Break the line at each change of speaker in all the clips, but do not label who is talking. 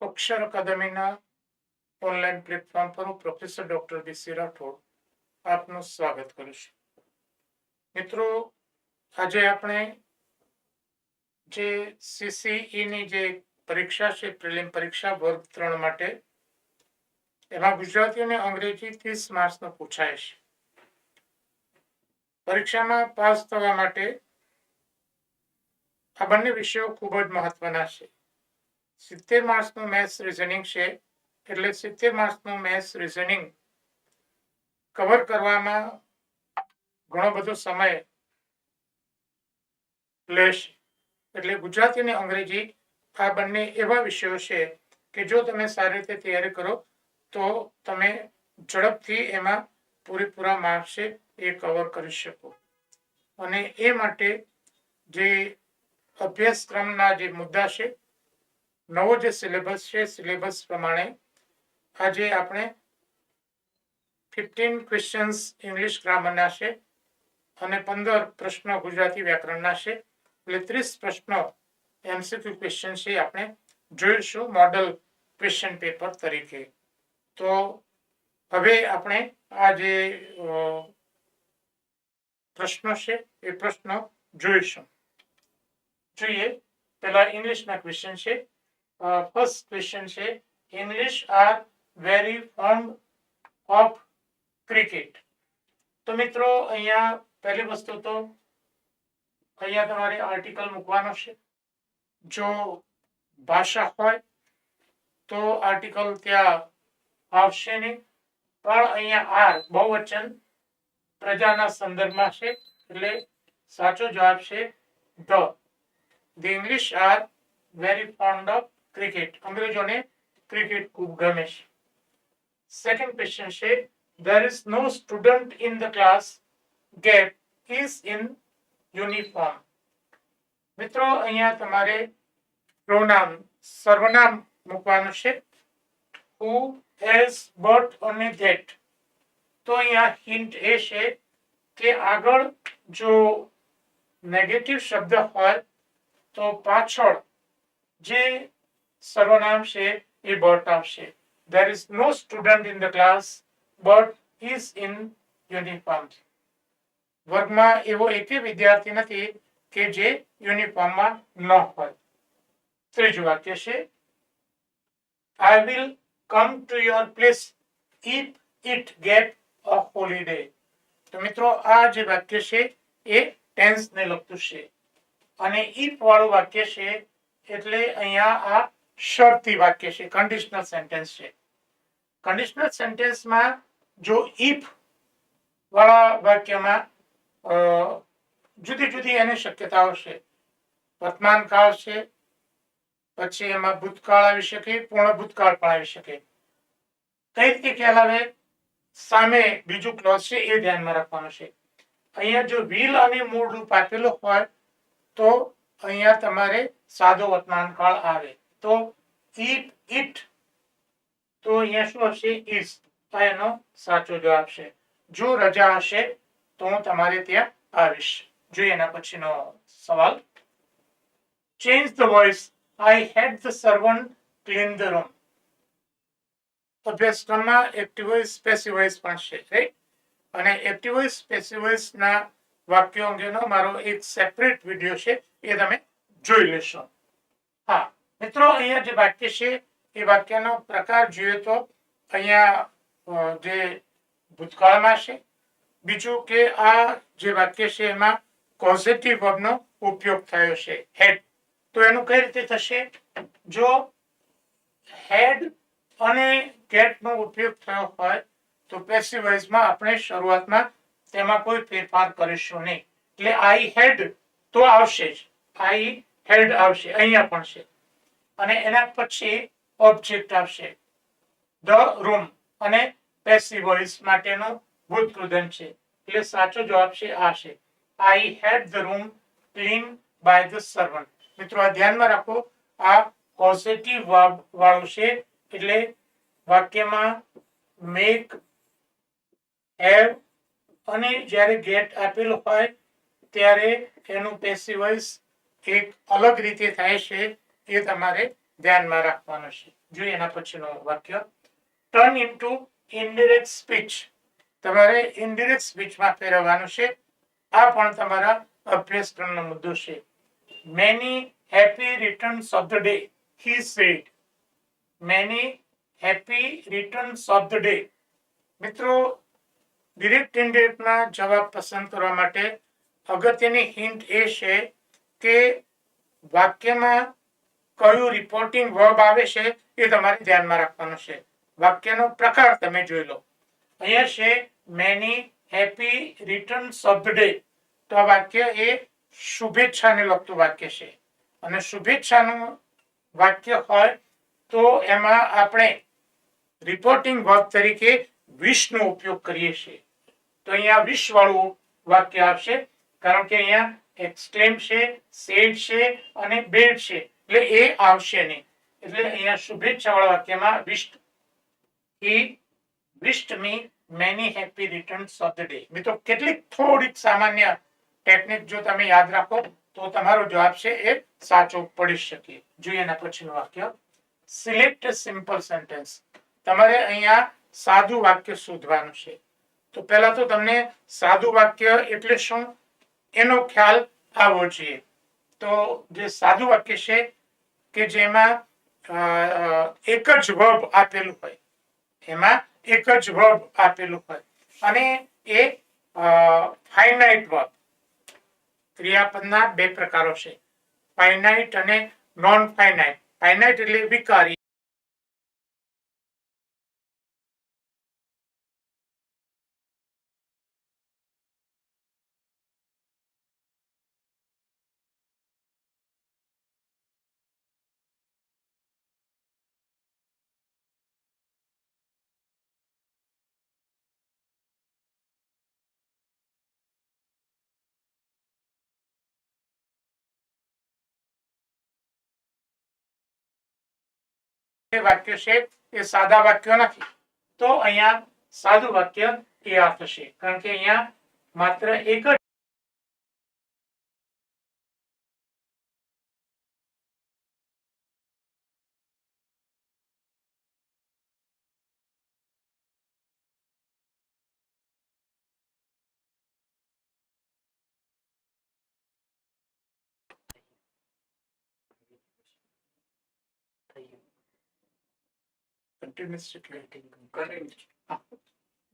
અક્ષર અકાદમીના online platform પર હું professor doctor BC Rathod આપનું સ્વાગત કરું છું. મિત્રો, આજે આપણે જે સીસીઈની ની જે પરીક્ષા છે, પ્રિલિમ પરીક્ષા વર્ગ ત્રણ માટે, એમાં ગુજરાતી અને અંગ્રેજી ત્રીસ માર્ચનો પૂછાય છે. પરીક્ષામાં પાસ થવા માટે આ બંને વિષયો ખૂબ જ મહત્વના છે. સિત્તેર માર્ક્સનું મેથ્સ રિઝનિંગ છે. એટલે સિત્તેર માર્ક્સનું મેથ્સ રિઝનિંગ કવર કરવામાં ઘણો બધો સમય લેશે. એટલે ગુજરાતી અને અંગ્રેજી આ બંને એવા વિષયો છે કે જો તમે સારી રીતે તૈયારી કરો, તો તમે ઝડપથી એમાં પૂરેપૂરા માર્ક્સ એ કવર કરી શકો. અને એ માટે જે અભ્યાસક્રમના જે મુદ્દા છે નવો જે સિલેબસ છે, સિલેબસ પ્રમાણે આજે આપણે ફિફ્ટીન ક્વેશ્ચન્સ ઇંગ્લિશ ગ્રામરના છે અને પંદર પ્રશ્નો ગુજરાતી વ્યાકરણના છે. એટલે ત્રીસ પ્રશ્નો એમસીક્યુ ક્વેશ્ચન છે આપણે જોઈશું મોડલ ક્વેશ્ચન પેપર તરીકે. તો હવે આપણે આ જે પ્રશ્નો છે એ પ્રશ્નો જોઈશું. જોઈએ, પેલા ઇંગ્લિશના ક્વેશ્ચન છે. ફર્સ્ટ ક્વેશ્ચન છે English are very fond of cricket તો મિત્રો, અહીંયા પહેલી વસ્તુ તો અહીંયા તમારે આર્ટિકલ મૂકવાનો છે. જો ભાષા હોય, તો આર્ટિકલ ત્યાં આવશે નહીં. પણ અહીંયા આર બહુવચન પ્રજાના સંદર્ભમાં છે, એટલે સાચો જવાબ છે the. The English are very fond of cricket અંગ્રેજોને cricket ખૂબ ગમે છે સેકન્ડ ક્વેશ્ચન છે there is no student in the class get is in uniform મિત્રો અહીંયા તમારે પ્રોનામ સર્વનામ મૂકવાનું છે who has but અને that તો અહીંયા હિન્ટ એ છે કે આગળ જો નેગેટિવ શબ્દ હોય તો પાછળ જે સર્વનામ છે એ બટ આવશે there is no student in the class, but is in વર્ગમાં એવો એકે વિદ્યાર્થી નથી કે જે યુનિફોર્મમાં ન હોય. ત્રીજું વાક્ય છે I will come to your place if it get a holiday તો મિત્રો, આ જે વાક્ય છે, એ ટેન્સ ને લગતું છે. અને ઇફ વાળું વાક્ય છે, એટલે અહીંયા આ શરતી વાક્ય છે કન્ડિશનલ સેન્ટેન્સ છે. કન્ડિશનલ સેન્ટેન્સમાં જો ઇફ વાળા વાક્યમાં જુદી જુદી એની શક્યતાઓ છે. વર્તમાન કાળ છે, પછી એમાં ભૂતકાળ આવી શકે, પૂર્ણ ભૂતકાળ પણ આવી શકે. કઈ રીતે ખ્યાલ આવે? સામે બીજું ક્લોઝ છે, એ ધ્યાનમાં રાખવાનું છે. અહીંયા જો વિલ અને મૂળ રૂપ આપેલું હોય, તો અહીંયા તમારે સાદો વર્તમાન કાળ આવે. તો ઇટ ઇટ તો અહીંયા શું હશે ઇઝ તો એનો સાચો જવાબ છે. જો રજા હશે, તો હું તમારે ત્યાં આવીશ. જોઈએ એના પછીનો સવાલ. Change the voice I had the servant clean the room અભ્યાસક્રમમાં એક્ટિવ વોઇસ પેસિવ પણ છે રાઈટ અને એક્ટિવ વોઇસ ના વોઇસના વાક્યો અંગેનો મારો એક સેપરેટ વીડિયો છે, એ તમે જોઈ લેશો. હા. મિત્રો, અહીંયા જે વાક્ય છે, એ વાક્યનો પ્રકાર જોઈએ તો અહીંયા જે ભૂતકાળમાં છે. બીજું કે આ જે વાક્ય છે એમાં પોઝિટિવ વર્બનો ઉપયોગ થયો છે. હેડ. તો એનું કઈ રીતે થશે? જો હેડ અને ગેટનો ઉપયોગ થયો હોય, તો પેસિવાઇઝમાં આપણે શરૂઆતમાં તેમાં કોઈ ફેરફાર કરીશું નહીં. એટલે આઈ હેડ તો આવશે જ. આઈ હેડ આવશે. અહીંયા પણ છે. અને એના પછી ઓબ્જેક્ટ આવશે. ધ રૂમ અને પેસી વોઇસ માટેનું ભૂતકૃદન છે. એટલે સાચો જવાબ છે આ છે. I had the room clean by the servant મિત્રો, આ ધ્યાનમાં રાખો, આ પોઝિટિવ વાળું છે. એટલે વાક્યમાં મેક હેવ અને જ્યારે ગેટ આપેલું હોય, ત્યારે એનું પેસિવ વોઇસ એક અલગ રીતે થાય છે. એ તમારે ધ્યાનમાં રાખવાનું છે. જોઈએ એના પછીનું વાક્ય. ટર્ન ઇન્ટુ ઇન્ડિરેક્ટ સ્પીચ તમારે ઇન્ડિરેક્ટ સ્પીચમાં ફેરવવાનું છે. આ પણ તમારા અભ્યાસક્રમનો મુદ્દો છે. Many happy returns of the day he said many happy returns of the day મિત્રો ડિરેક્ટ ઇન્ડિરેક્ટના જવાબ પસંદ કરવા માટે અગત્યની હિન્ટ એ છે કે વાક્યમાં કયું રિપોર્ટિંગ વર્બ આવે છે એ તમારે ધ્યાનમાં રાખવાનું છે. વાક્યનો પ્રકાર તમે જોઈ લો. અહીંયા છે many happy return of day તો આ વાક્ય એ શુભેચ્છાને લગતું વાક્ય છે. અને શુભેચ્છાનું વાક્ય હોય તો એમાં આપણે રિપોર્ટિંગ વર્બ તરીકે વિશનો ઉપયોગ કરીએ છીએ. તો અહીંયા વિશ વાળું વાક્ય આવશે. કારણ કે અહીંયા એક્સક્લેમ છે સેડ છે અને બેડ છે. એટલે એ આવશે નહીં. એટલે અહીંયા શુભેચ્છા વાળા વાક્યમાં wished he wished me, many happy returns of the day. મિત્રો, કેટલીક થોડીક સામાન્ય ટેકનિક જો તમે યાદ રાખો, તો તમારો જવાબ છે એ સાચો પડી શકે. જોઈએ એના પછીનું વાક્ય. સિલેક્ટ સિમ્પલ સેન્ટેન્સ તમારે અહીંયા સાદું વાક્ય શોધવાનું છે. તો પહેલા તો તમને સાદું વાક્ય એટલે શું? એનો ખ્યાલ આવવો જોઈએ. તો જે સાદું વાક્ય છે કે જેમાં એક જ વર્બ આપેલું હોય. એમાં એક જ વર્બ આપેલું હોય. અને એ ફાઇનાઇટ વર્બ ક્રિયાપદના બે પ્રકારો છે. ફાઇનાઇટ અને નોન ફાઇનાઇટ ફાઇનાઇટ એટલે વિકારી જે વાક્ય છે, એ સાદા વાક્યો નથી. તો અહીંયા સાદું વાક્ય એ આ થશે. કારણ કે અહીંયા માત્ર એક જ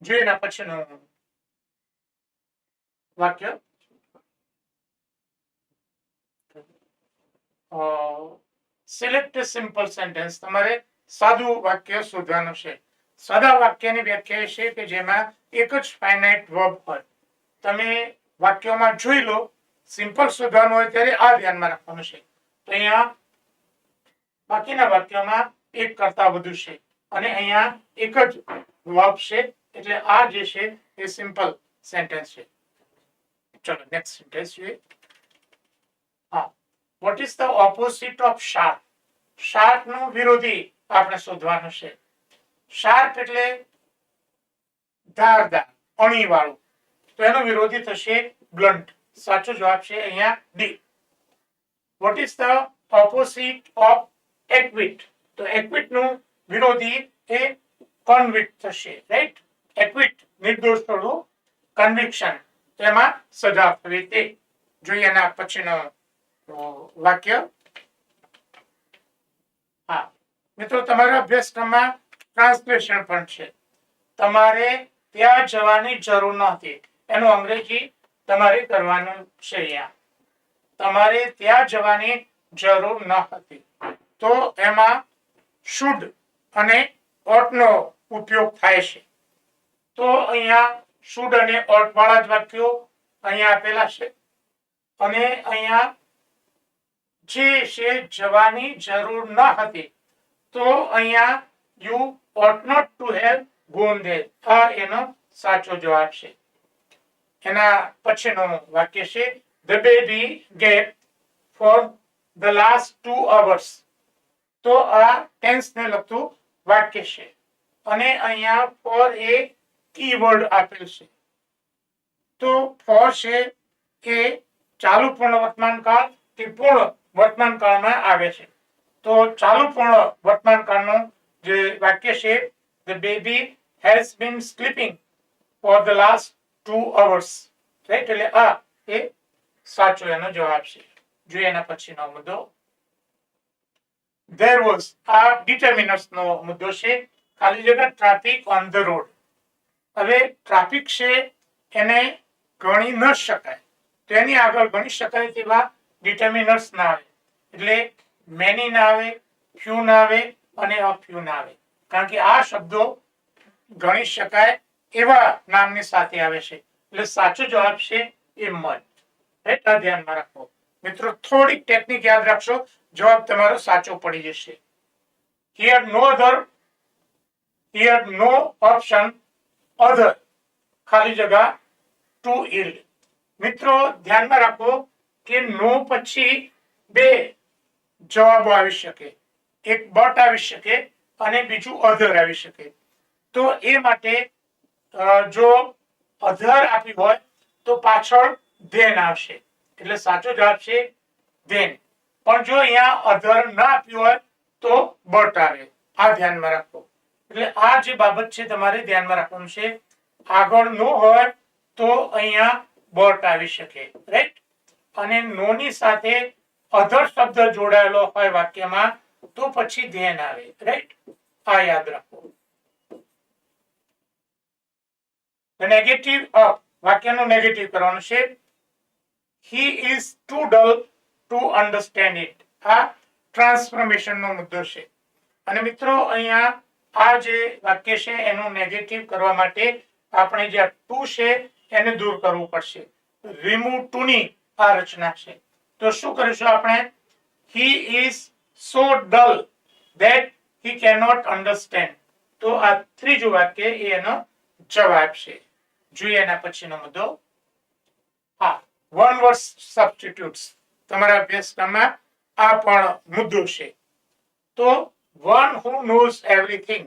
જોઈએ એના પછીનો વાક્ય. સિલેક્ટ સિમ્પલ સેન્ટેન્સ તમારે સાદું વાક્ય શોધવાનું છે. સાદા વાક્યની વ્યાખ્યા છે કે જેમાં એક જ ફાઇનાઇટ વર્બ હોય. તમે વાક્યોમાં જોઈ લો સિમ્પલ શોધવાનું હોય ત્યારે આ ધ્યાનમાં રાખવાનું છે. તો અહીંયા બાકીના વાક્યોમાં એક કરતા વધુ છે. અને અહીંયા એક જ વર્બ છે, એટલે આ જે છે એ સિમ્પલ સેન્ટેન્સ છે. ચલો નેક્સ્ટ સેન્ટેન્સ જોઈએ. હા what is the opposite of sharp શાર્પનું વિરોધી આપણે શોધવાનું છે. શાર્પ એટલે ધારદાર અણી વાળું તો એનો વિરોધી થશે બ્લન્ટ સાચો જવાબ છે અહીંયા D what is the opposite of acquit તો એક્વિટનું વિરોધી એ કન્વિક્ટ થશે રાઈટ એક્વિટ નિર્દોષ થોડું કન્વિક્શન તેમાં સજા થવી તે જોઈએ એના પછીનો વાક્ય. હા, મિત્રો, તમારા અભ્યાસક્રમમાં ટ્રાન્સલેશન પણ છે. તમારે ત્યાં જવાની જરૂર નથી. એનું અંગ્રેજી તમારે કરવાનું છે તમારે ત્યાં જવાની જરૂર ન હતી. તો એમાં શુડ અને ઓટનો ઉપયોગ થાય છે. તો અહીંયા શુડ અને ઓટ વાળા જ વાક્યો અહીંયા આપેલા છે. અને અહીંયા જે છે જવાની જરૂર ન હતી, તો અહીંયા you ought not to have gone there આ એનો સાચો જવાબ છે. એના પછીનું વાક્ય છે the baby gap for the last two hours તો આ ટેન્સ ને લગતું વાક્ય છે. અને અહીંયા ફોર એ કીવર્ડ આપેલ છે. તો ફોર છે એ ચાલુ પૂર્ણ વર્તમાન કાળ કે પૂર્ણ વર્તમાન કાળમાં આવે છે. તો ચાલુ પૂર્ણ વર્તમાન કાળનું જે વાક્ય છે the baby has been sleeping for the last two hours right એટલે આ એ સાચો એનો જવાબ છે. જોઈએ એના પછીનો મુદ્દો. There was આ determinants નો મુદ્દો છે, ખાલી જગ્યા ટ્રાફિક ઓન ધ રોડ હવે ટ્રાફિક છે, એને ગણી ન શકાય. તો આગળ ગણી શકાય તેવા ડિટર્મિનન્ટ્સ ના આવે. એટલે મેની ના આવે ફ્યુ ના આવે અને અફ્યુ ના આવે. કારણ કે આ શબ્દો ગણી શકાય એવા નામની સાથે આવે છે. એટલે સાચો જવાબ છે એ મત એટલા ધ્યાનમાં રાખો. મિત્રો, થોડીક ટેકનિક યાદ રાખશો. જવાબ તમારો સાચો પડી જશે. Here no other here no option other ખાલી જગા ટુ ઇલ્ડ મિત્રો, ધ્યાનમાં રાખો કે નો પછી બે જવાબો આવી શકે. એક બટ આવી શકે અને બીજું અધર આવી શકે. તો એ માટે જો અધર આપી હોય તો પાછળ ધેન આવશે. એટલે સાચો જવાબ છે ધેન પણ જો અહીંયા અધર ના આપ્યું તો બટ આવે આ ધ્યાનમાં રાખો. એટલે આ જે બાબત છે તમારે ધ્યાનમાં રાખવાનું છે. આગળ નો હોય તો અહીંયા બટ આવી શકે. રાઈટ અને નો ની સાથે અધર શબ્દ જોડાયેલો હોય વાક્યમાં તો પછી ધ્યાન આવે. રાઈટ આ યાદ રાખો. નેગેટિવ વાક્યનું નેગેટિવ કરવાનું છે. He is too dull to understand it આ ટ્રાન્સફોર્મેશનનો મુદ્દો છે. અને મિત્રો, અહીંયા આ જે વાક્ય છે, એનું નેગેટિવ કરવા માટે આપણે જે ટુ છે, એને દૂર કરવું પડશે. રિમૂવ ટુ ની આ રચના છે. તો શું કરીશું આપણે? He is so dull that he cannot understand તો આ ત્રીજું વાક્ય એ એનો જવાબ છે. જોઈએ એના પછીનો મુદ્દો. હા વન વર્ડ સબસ્ટિટ્યુટ્સ તમારા અભ્યાસક્રમમાં આ પણ મુદ્દો છે. તો વન હુ નોઝ એવરીથિંગ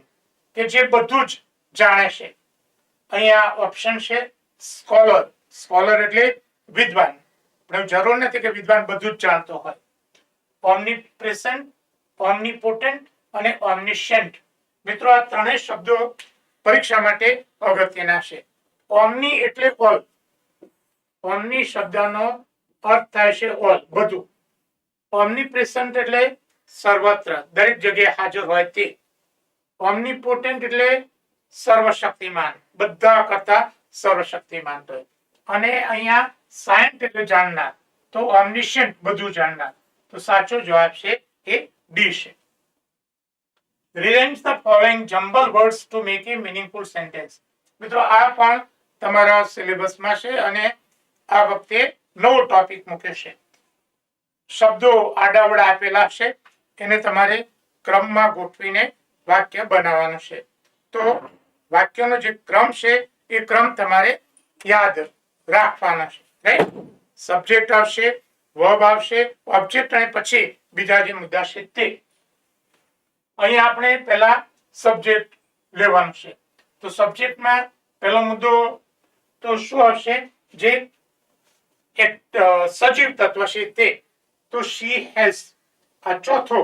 કે જે બધું જ જાણે છે. અહીંયા ઓપ્શન છે સ્કોલર સ્કોલર એટલે વિદ્વાન. પણ જરૂર નથી કે વિદ્વાન બધું જ જાણતો હોય. ઓમની પ્રેસન્ટ ઓમની પોટેન્ટ અને ઓમનિશન્ટ મિત્રો, આ ત્રણેય શબ્દો પરીક્ષા માટે અગત્યના છે. ઓમની એટલે ઓલ ઓમની શબ્દનો અર્થ થાય છે ઓલ બધું. ઓમની પ્રેસન્ટ એટલે સર્વત્ર, દરેક જગ્યાએ હાજર હોય તે. ઓમની પોટેન્ટ એટલે સર્વશક્તિમાન, બધા કરતા સર્વશક્તિમાન હોય અને અહીંયા સાયન્ટ એટલે જાણનાર, તો ઓમનિશિયન્ટ બધું જાણનાર. તો સાચો જવાબ છે એ ડી છે. Rearrange the following jumble words to make a meaningful sentence મિત્રો, આ પણ તમારા સિલેબસમાં છે અને આ વખતે નવો ટોપિક મૂક્યો છે. શબ્દો આડાવડા આપેલા છે. એને તમારે ક્રમમાં ગોઠવીને વાક્ય બનાવવાનું છે. તો વાક્યનો જે ક્રમ છે, એ ક્રમ તમારે યાદ રાખવાનો છે. રાઈટ સબ્જેક્ટ આવશે વર્બ આવશે ઓબ્જેક્ટ અને પછી બીજા જે મુદ્દા છે તે. અહીં આપણે પહેલા સબ્જેક્ટ લેવાનું છે. તો સબ્જેક્ટમાં પહેલો મુદ્દો તો શું આવશે? જે સજીવ તત્વ છે તે. તો શી હેઝ આ ચોથો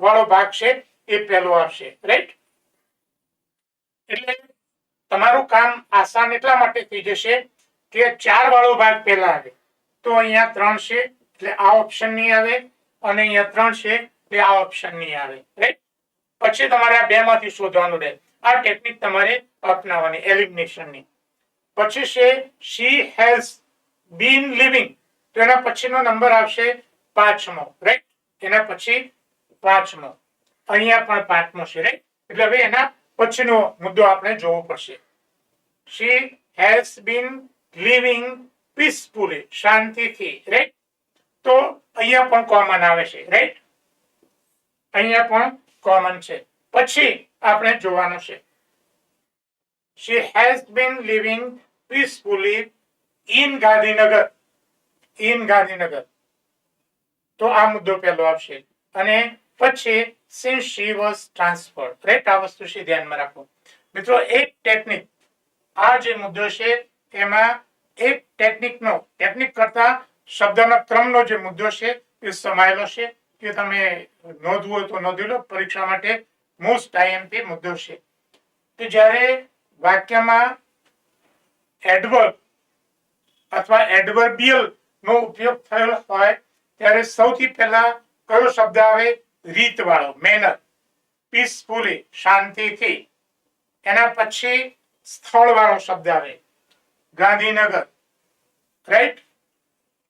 વાળો ભાગ છે એ પહેલો આવશે. રાઈટ એટલે તમારું કામ આસાન એટલા માટે થઈ જશે કે ચાર વાળો ભાગ પહેલા આવે. તો અહીંયા ત્રણ છે, એટલે આ ઓપ્શન નહીં આવે અને અહીંયા ત્રણ છે, એટલે આ ઓપ્શન નહીં આવે. રાઈટ પછી તમારે આ બે માંથી શોધવાનું રહે. આ ટેકનિક તમારે અપનાવવાની એલિમિનેશનની પછી છે શી હેઝ બીન લિવિંગ તો એના પછીનો નંબર આવશે પાંચમો રાઈટ એના પછી પાંચમો. અહીંયા પણ પાંચમો છે રાઈટ એટલે હવે એના પછીનો મુદ્દો આપણે જોવો પડશે. She has been living peacefully શાંતિથી રાઈટ તો અહીંયા પણ કોમન આવે છે રાઈટ અહીંયા પણ કોમન છે. પછી આપણે જોવાનું છે. She has been living peacefully in Gandhinagar. In Gandhinagar. તો આ મુદ્દો પહેલો આવશે. અને પછી since she was transfer right આ વસ્તુ છે, ધ્યાનમાં રાખો. મિત્રો, એક ટેકનિક આ જે મુદ્દો છે, એમાં એક ટેકનિકનો ટેકનિક કરતા શબ્દના ક્રમનો જે મુદ્દો છે, એ સમાયેલો છે. કે તમે નોંધવું હોય તો નોંધી લો. પરીક્ષા માટે મોસ્ટ આઈએમપી મુદ્દો છે. કે જ્યારે વાક્યમાં એડવર્બ અથવા એડવર્બિયલ નો ઉપયોગ થયો હોય, ત્યારે સૌથી પહેલા કયો શબ્દ આવે? રીતવાળો મેનર પીસફુલી શાંતિથી. એના પછી સ્થળ વાળો શબ્દ આવે. ગાંધીનગર. રાઈટ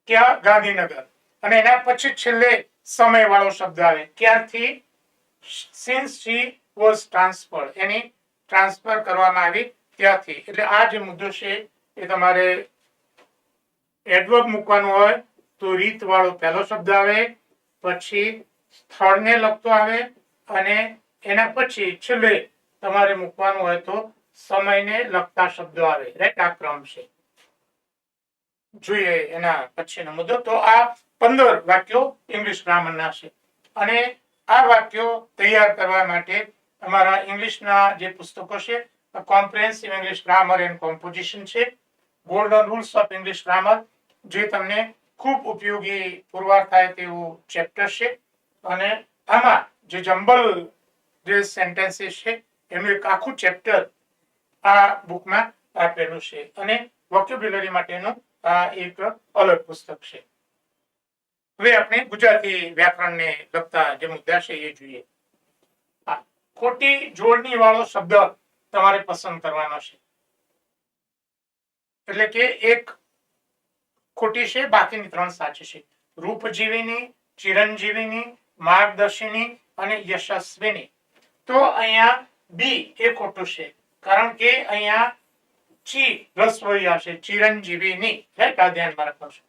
ક્યાં? ગાંધીનગર. અને એના પછી છેલ્લે સમય વાળો શબ્દ આવે. ક્યારથી? સિન્સ શી વોઝ ટ્રાન્સફર એની ટ્રાન્સફર કરવામાં આવી ત્યાંથી. એટલે આ જે મુદ્દો છે, એ તમારે એડવર્બ મૂકવાનું હોય તો રીત વાળો પહેલો શબ્દ આવે, પછી સ્થળને લગતો આવે અને એના પછી છેલ્લે તમારે મૂકવાનું હોય તો સમયને લગતા શબ્દો આવે. રાઈટ આ ક્રમ છે. જોઈએ એના પછીનો મુદ્દો. તો આ પંદર વાક્યો ઇંગ્લિશ ગ્રામરના છે. અને આ વાક્યો તૈયાર કરવા માટે અમારા ઇંગ્લિશના જે પુસ્તકો છે comprehensive English grammar and composition છે golden rules of English grammar જે તમને ખૂબ ઉપયોગી પુરવાર થાય તેવું ચેપ્ટર છે. અને આમાં જે જંબલ જે સેન્ટેન્સીસ છે, એનું એક આખું ચેપ્ટર આ બુકમાં આપેલું છે. અને વોક્યુબ્યુલરી માટેનું આ એક અલગ પુસ્તક છે. હવે આપણે ગુજરાતી વ્યાકરણને લગતા જે મુદ્દા છે એ જોઈએ. ખોટી જોડણી વાળો શબ્દ તમારે પસંદ કરવાનો છે. એટલે કે એક ખોટી છે, બાકીની ત્રણ સાચી છે. રૂપજીવીની, ચિરંજીવીની, માર્ગદર્શિની અને યશસ્વીની. તો અહીંયા બી એ ખોટું છે, કારણ કે અહીંયા ચી રસોઈ આવશે ચિરંજીવીની. રાઈટ આ ધ્યાનમાં રાખવાનું છે?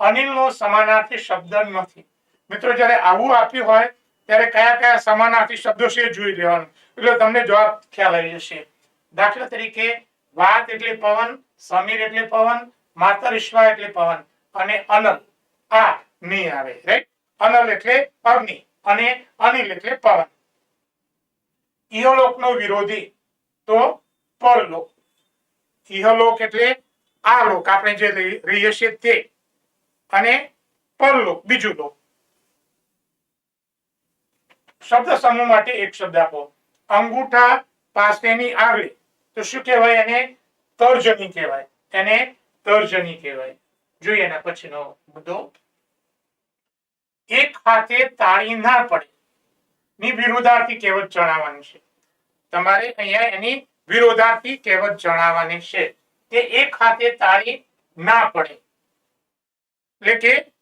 અનિલનો સમાનાર્થી શબ્દ નથી. મિત્રો, જ્યારે આવું આપ્યું હોય, ત્યારે કયા કયા સમાનાર્થી શબ્દો છે જોઈ લેવાનું. એટલે તમને જવાબ ખ્યાલ આવી જશે. દાખલા તરીકે વાત એટલે પવન, સમીર એટલે પવન માતર ઈશ્વા એટલે પવન અને અનલ. આ ની આવે. રાઈટ અનલ એટલે અગ્નિ અને અનિલ એટલે પવન. ઇહલોક નો વિરોધી તો પરલોક. ઇહલોક એટલે આ લોક આપણે જે રહીએ છીએ તે. અને પરલોક, બીજું લોક. શબ્દ સમૂહ માટે એક શબ્દ આપો. અંગૂઠા પાસેની આગળ. તો શું કહેવાય એને? તર્જની કહેવાય. એને તર્જની કહેવાય. જોઈએ એના પછીનો મુદ્દો. એક હાથે તાળી ના પડે. ની વિરોધાર્થી કહેવત જણાવવાની છે. તમારે અહીંયા એની વિરોધાર્થી કહેવત જણાવવાની છે કે એક હાથે તાળી ના પડે. એટલે કે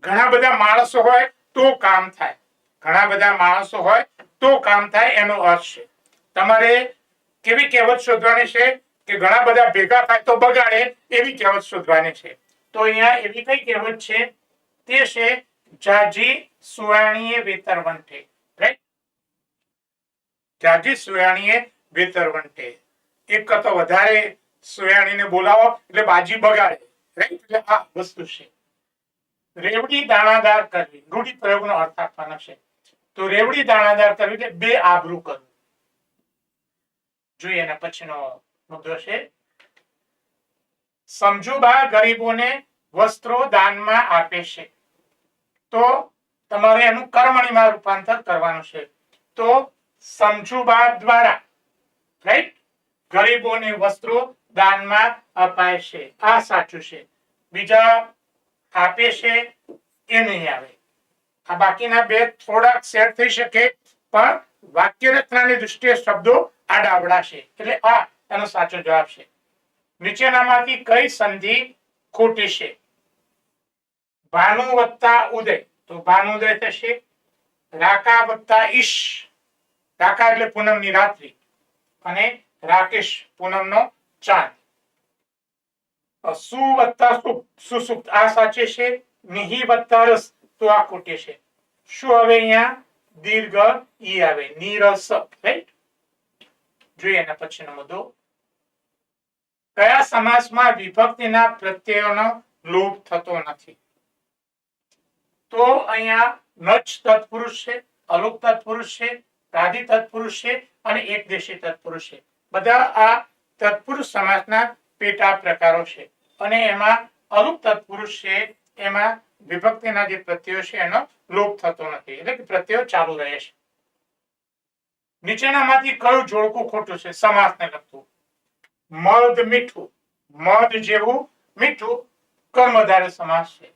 ઘણા બધા માણસો હોય તો કામ થાય. ઘણા બધા માણસો હોય તો કામ થાય એનો અર્થ છે. તમારે કેવી કહેવત શોધવાની છે? કે ઘણા બધા ભેગા થાય તો બગાડે એવી કહેવત શોધવાની છે. તો અહીંયા એવી કઈ કહેવત છે? તે છે, જાજી સુવાણીએ વેતરવંટે જાજી સુવાણીએ વેતરવંટે એક કરતા વધારે સુયાણીને બોલાવો, એટલે બાજી બગાડે. રાઈટ એટલે આ વસ્તુ છે. રેવડી દાણાદાર કરવી. રૂઢિ પ્રયોગનો અર્થ આપવાનો છે. તો રેવડી દાણાદાર કરવી એટલે બે આબરૂ કરવું. જોઈએ એના પછીનો સમજુબા ગરીબોને વસ્ત્રો દાનમાં આપે છે. તો તમારે એનું કર્મણીમાં રૂપાંતર કરવાનું છે. તો સમજુબા દ્વારા રાઈટ ગરીબોને વસ્ત્રો દાનમાં અપાય છે. આ સાચું છે. બીજા આપે છે એ નહીં આવે. આ બાકીના બે થોડાક સેટ થઈ શકે, પણ વાક્ય રચનાની દૃષ્ટિએ શબ્દો આડાવડા છે એટલે આ એનો સાચો જવાબ છે. નીચેનામાંથી કઈ સંધિ ખોટી છે? ભાનુ વત્તા ઉદય. તો ભાનુદય થશે. રાકા વત્તા ઈશ. રાકા એટલે પૂનમની રાત્રિ. અને રાકેશ પૂનમનો ચાંદ. સુ વત્તા સુસુપ્ત. આ સાચે છે. નિહી વત્તા રસ. તો આ ખોટી છે. શું હવે અહીંયા? દીર્ઘ ઈ આવે. નીરસ રાઈટ? જોઈએ એના પછીનો મુદ્દો. કયા સમાસમાં વિભક્તિના પ્રત્યયોનો લોપ થતો નથી? તો અહીંયા નચ તત્પુરુષ છે, અલોક તત્પુરુષ છે, રાધિ તત્પુરુષ છે અને એકદેશી તત્પુરુષ છે. બધા આ તત્પુરુષ સમાસના પેટા પ્રકારો છે. અને એમાં અલુપ તત્પુરુષ છે, એમાં વિભક્તિના જે પ્રત્યયો છે, એનો લોપ થતો નથી. એટલે કે પ્રત્યયો ચાલુ રહે છે. નીચેનામાંથી કયું જોડકું ખોટું છે? સમાસને લગતું. મધ મીઠું. મધ જેવું મીઠું કર્મધારે સમાસ. છે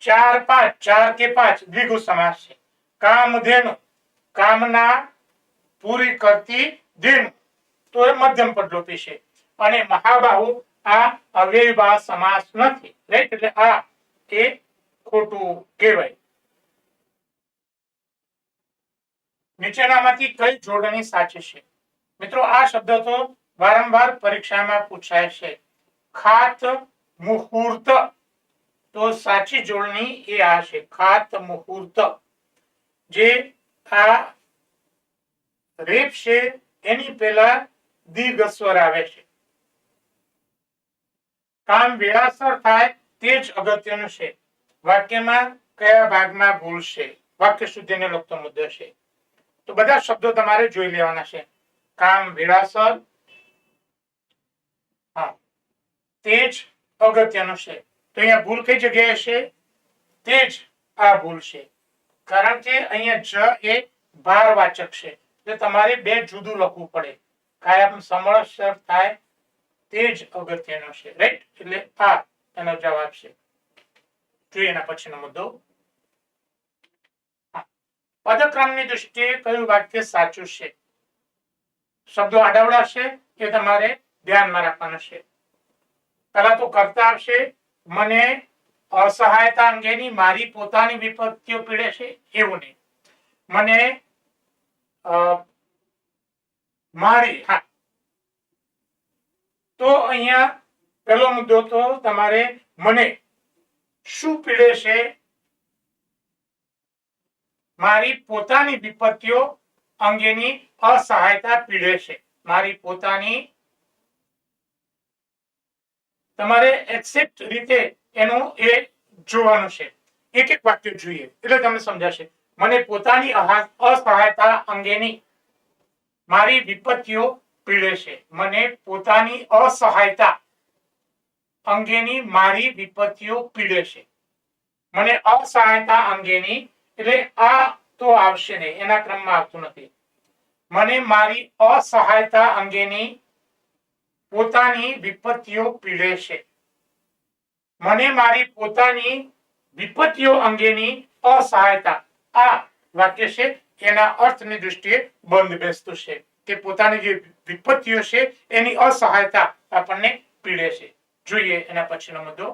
ચાર પાંચ, ચાર કે પાંચ દ્વિગુ સમાસ. છે કામધેનુ કામના પૂરી કરતી ધેનુ. તો એ મધ્યમ પદલોપી છે. અને મહાબાહુ આ અવ્યયભાવ સમાસ નથી. રાઈટ એટલે આ એ ખોટું કહેવાય. નીચેનામાંથી કઈ જોડણી સાચી છે? મિત્રો, આ શબ્દ તો વારંવાર પરીક્ષામાં પૂછાય છે. ખાત મુહૂર્ત. તો સાચી જોડણી એ આ છે. ખાત મુહૂર્ત. જે આ રેપ છે, એની પહેલા દીર્ઘ સ્વર આવે છે. કામ વેળાસર થાય તે જ અગત્યનું છે. વાક્યમાં કયા ભાગમાં ભૂલ છે? વાક્ય શુદ્ધિને લગતો મુદ્દો છે. તો બધા શબ્દો તમારે જોઈ લેવાના છે. કામ વેળાસર હા તે જ અગત્યનો છે. તો અહીંયા ભૂલ કઈ જગ્યાએ છે? તે જ આ ભૂલ છે. કારણ કે અહીંયા જ એ ભારવાચક છે. એટલે તમારે બે જુદું લખવું પડે. કાયમ સમળસર થાય તે જ અગત્યનો છે. રાઈટ એટલે આ એનો જવાબ છે. જોઈએ એના પછીનો મુદ્દો. પદક્રમની દૃષ્ટિએ કયું વાક્ય સાચું છે? શબ્દો આડાવડા છે એ તમારે ધ્યાનમાં રાખવાના છે? તો કરતા આવશે. મને અસહાયતા અંગેની મારી પોતાની વિપત્તિઓ પીડે છે એવું નહીં. મને મારી, હા. તો અહીંયા પહેલો મુદ્દો તો તમારે મને શું પીડે છે? મારી પોતાની વિપત્તિઓ અંગેની અસહાયતા પીડે છે. મારી પોતાની તમારે એક્સેપ્ટ રીતે એનું એ જોવાનું છે. એક એક વાક્ય જોઈએ. એટલે તમને સમજાશે. મને પોતાની અસહાયતા અંગેની મારી વિપત્તિઓ પીડે છે. મને પોતાની અસહાયતા અંગેની મારી વિપત્તિઓ પીડે છે. મને અસહાયતા અંગેની, એટલે આ તો આવશે નહીં. એના ક્રમમાં આવતું નથી. મને મારી અસહાયતા અંગેની પોતાની વિપત્તિઓ પીડે છે. મને મારી પોતાની વિપત્તિઓ અંગેની અસહાયતા આ વાક્ય છે એના અર્થની દ્રષ્ટિએ બંધ બેસતું છે કે પોતાની જે વિપત્તિઓ છે એની અસહાયતા આપણને પીડે છે. જોઈએ એના પછીનો મુદ્દો.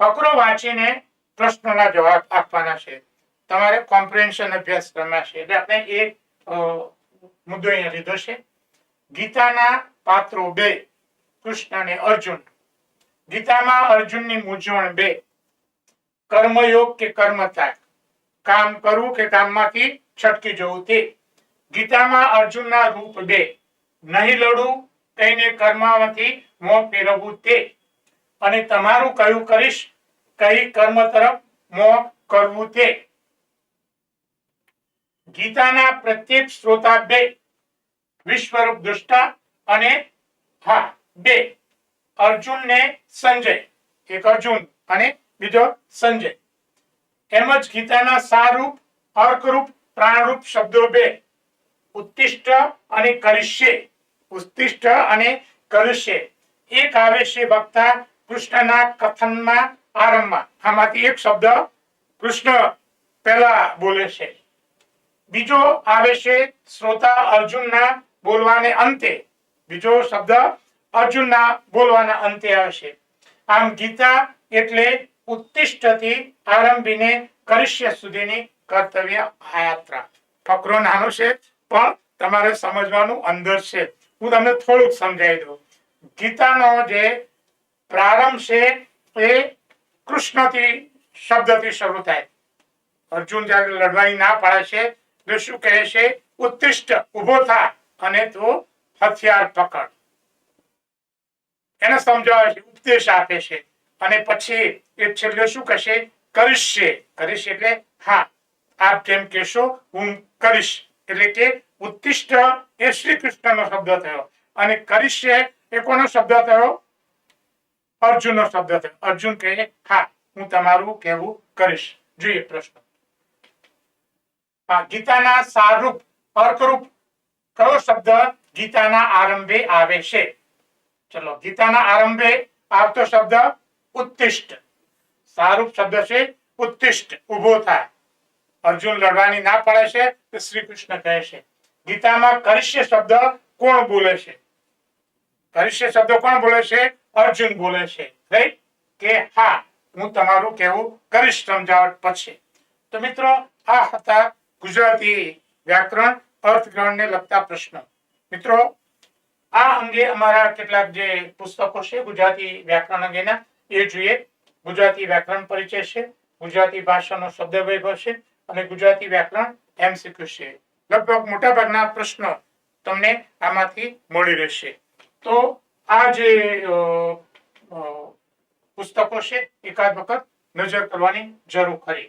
ફકરો વાંચીને પ્રશ્નોના જવાબ આપવાના છે. તમારે કોમ્પ્રિહેન્શન અભ્યાસક્રમમાં છે. એટલે આપણે એ મુદ્દો અહીંયા લીધો છે. ગીતાના પાત્રો બે, કૃષ્ણ અને અર્જુન. ગીતામાં અર્જુનની મૂંઝવણ બે, કર્મયોગ કે કર્મત્યાગ. કામ કરવું કે કામમાંથી છટકી જવું તે. ગીતામાં અર્જુનના રૂપ બે, નહીં લડવું કઈને કર્મમાંથી મોં ફેરવવું તે. અને તમારું કયું કરીશ કઈ કર્મ તરફ મોં કરવું તે. ગીતાના પ્રત્યેક શ્રોતા બે વિશ્વરૂપ દૃષ્ટા અને હા, બે. અર્જુન ને સંજય. એક અર્જુન અને બીજો સંજય. એમ જ ગીતાના સારૂપ, અર્કરૂપ, પ્રાણરૂપ શબ્દો બે. ઉત્તિષ્ઠ અને કરિષ્ય. ઉત્તિષ્ઠ અને કરિષ્ય. એક આવે છે વક્તા કૃષ્ણના કથનમાં આરંભમાં. આમાંથી એક શબ્દ કૃષ્ણ પહેલા બોલે છે. બીજો આવે છે શ્રોતા અર્જુનના બોલવાને અંતે, બીજો શબ્દ અર્જુનના બોલવાના અંતે આવશે. આમ ગીતા એટલે ઉત્તિષ્ઠથી આરંભીને કરિષ્ય સુધીની કર્તવ્ય યાત્રા ફકરો નાનો છે, પણ તમારે સમજવાનું અંદર છે. હું તમને થોડુંક સમજાવી દઉં. ગીતાનો જે પ્રારંભ છે એ કૃષ્ણથી, શબ્દથી શરૂ થાય. અર્જુન જ્યારે લડવાની ના પાડે છે, તો શું કહે છે? ઉત્તિષ્ઠ ઊભો થા. અને તું હથિયાર પકડ. એને સમજાવે છે, ઉપદેશ આપે છે. અને પછી એ છેલ્લે શું કહેશે? કરીશ છે. કરીશ એટલે હા. આપ જેમ કહેશો, હું કરીશ. એટલે કે ઉત્તિષ્ટ એ શ્રી કૃષ્ણનો શબ્દ થયો. અને કરીશ છે એ કોનો શબ્દ થયો? અર્જુનનો શબ્દ થયો. અર્જુન કહે, હા, હું તમારું કહેવું કરીશ. જોઈએ પ્રશ્ન. ગીતાના સારરૂપ અર્થરૂપ કયો શબ્દ ગીતાના આરંભે આવે છે? ચલો, ગીતાના આરંભે આવતો શબ્દ ઉત્તિષ્ઠ સારૂપ શબ્દ છે ઉત્તિષ્ઠ ઊભો થાય. અર્જુન લડવાની ના પડે છે તો શ્રી કૃષ્ણ કહે છે, ગીતામાં કરિષ્ય શબ્દ કોણ બોલે છે? કરિષ્ય શબ્દ કોણ બોલે છે? અર્જુન બોલે છે. રાઈટ કે હા, હું તમારું કહેવું કરીશ સમજાવટ પછી. તો મિત્રો, આ હતા ગુજરાતી વ્યાકરણ અર્થગ્રહણને લગતા પ્રશ્ન. મિત્રો, આ અંગે અમારા કેટલાક જે પુસ્તકો છે, ગુજરાતી વ્યાકરણ અંગેના, એ જોઈએ. ગુજરાતી વ્યાકરણ પરિચય છે, ગુજરાતી ભાષાનો શબ્દ વૈભવ છે અને ગુજરાતી વ્યાકરણ એમસીક્યુ છે. લગભગ મોટાભાગના પ્રશ્નો તમને આમાંથી મળી રહેશે. તો આ જે પુસ્તકો છે, એકાદ વખત નજર કરવાની જરૂર ખરી.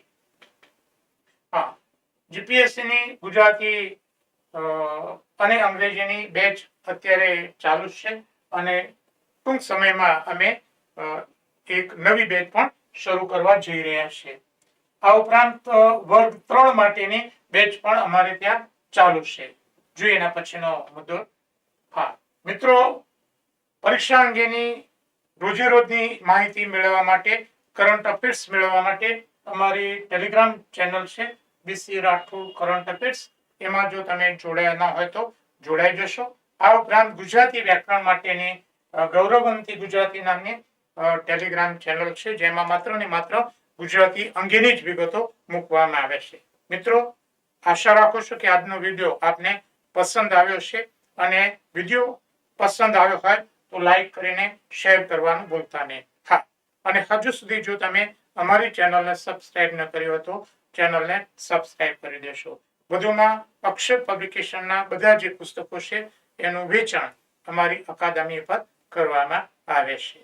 હા જીપીએસસી ની ગુજરાતી અને અંગ્રેજીની બેચ અત્યારે ચાલુ છે. અને ટૂંક સમયમાં અમે એક નવી બેચ પણ શરૂ કરવા જઈ રહ્યા છીએ. આ ઉપરાંત વર્ગ ત્રણ માટેની બેચ પણ અમારે ત્યાં ચાલુ છે. જોઈએ એના પછીનો મુદ્દો હા. મિત્રો, પરીક્ષા અંગેની રોજેરોજની માહિતી મેળવવા માટે, કરંટ અફેર્સ મેળવવા માટે અમારી ટેલિગ્રામ ચેનલ છે બીસી રાઠોડ કરંટ અફેર્સ. એમાં જો તમે જોડાયા ના હોય તો જોડાઈ જશો. આ ઉપરાંત ગુજરાતી વ્યાકરણ માટેની અ, ગૌરવવંતી ગુજરાતી નામની ટેલિગ્રામ ચેનલ છે જેમાં માત્ર ને માત્ર ગુજરાતી અંગેની જ વિગતો મૂકવામાં આવે છે. મિત્રો આશા રાખું છું કે આજનો વીડિયો આપને પસંદ આવ્યો છે અને વીડિયો પસંદ આવ્યો હોય તો લાઈક કરીને શેર કરવાનું ભૂલતા નહીં. હા અને હજુ સુધી જો તમે અમારી ચેનલને સબસ્ક્રાઈબ ન કર્યો તો ચેનલને સબસ્ક્રાઇબ કરી દેશો. વધુમાં અક્ષર પબ્લિકેશનના બધા જે પુસ્તકો છે, એનું વેચાણ અમારી અકાદમી પર કરવામાં આવે છે.